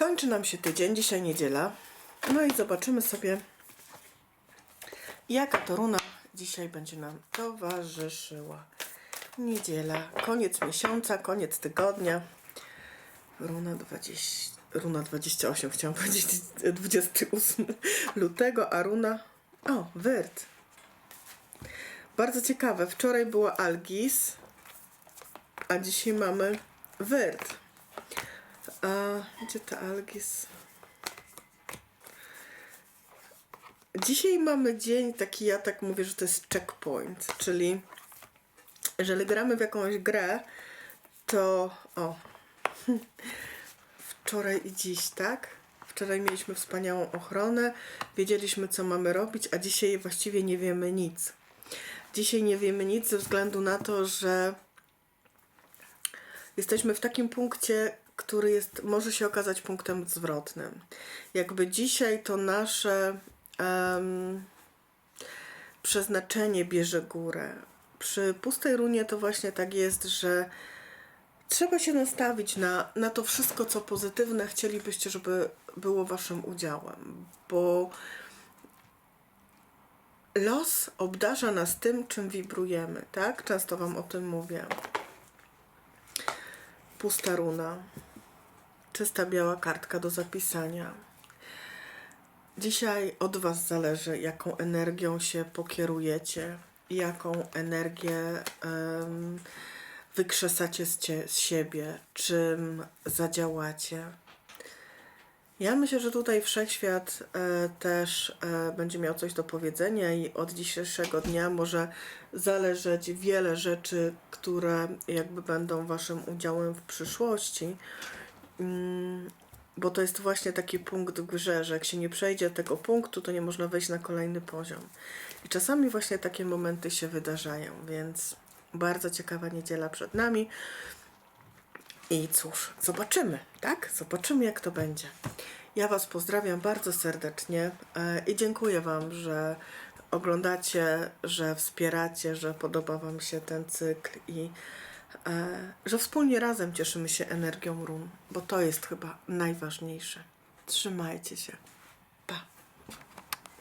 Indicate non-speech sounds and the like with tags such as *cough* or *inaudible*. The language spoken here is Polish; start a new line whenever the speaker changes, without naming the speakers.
Kończy nam się tydzień, dzisiaj niedziela. No i zobaczymy sobie, jaka to runa dzisiaj będzie nam towarzyszyła. Niedziela, koniec miesiąca, koniec tygodnia. Runa 20, runa 28, chciałam powiedzieć *laughs* 28 lutego, a runa. O, Wyrt. Bardzo ciekawe. Wczoraj była Algis, a dzisiaj mamy Wyrt. A gdzie ta Algis? Dzisiaj mamy dzień taki, ja tak mówię, że to jest checkpoint, czyli jeżeli gramy w jakąś grę, to o, *laughs* wczoraj i dziś, tak? Wczoraj mieliśmy wspaniałą ochronę, wiedzieliśmy co mamy robić, a dzisiaj właściwie nie wiemy nic. Dzisiaj nie wiemy nic ze względu na to, że jesteśmy w takim punkcie, który jest, może się okazać punktem zwrotnym. Jakby dzisiaj to nasze em, przeznaczenie bierze górę. Przy pustej runie to właśnie tak jest, że trzeba się nastawić na, na to wszystko, co pozytywne chcielibyście, żeby było waszym udziałem, bo los obdarza nas tym, czym wibrujemy, tak? Często wam o tym mówię. Pusta runa. Czysta biała kartka do zapisania. Dzisiaj od Was zależy, jaką energią się pokierujecie, jaką energię em, wykrzesacie z, cie, z siebie, czym zadziałacie. Ja myślę, że tutaj wszechświat e, też e, będzie miał coś do powiedzenia i od dzisiejszego dnia może zależeć wiele rzeczy, które jakby będą waszym udziałem w przyszłości. Mm, bo to jest właśnie taki punkt w grze, że jak się nie przejdzie tego punktu, to nie można wejść na kolejny poziom. I czasami właśnie takie momenty się wydarzają, więc bardzo ciekawa niedziela przed nami. I cóż, zobaczymy, tak? Zobaczymy, jak to będzie. Ja Was pozdrawiam bardzo serdecznie e, i dziękuję Wam, że oglądacie, że wspieracie, że podoba Wam się ten cykl i E, że wspólnie razem cieszymy się energią rum, bo to jest chyba najważniejsze. Trzymajcie się. Pa!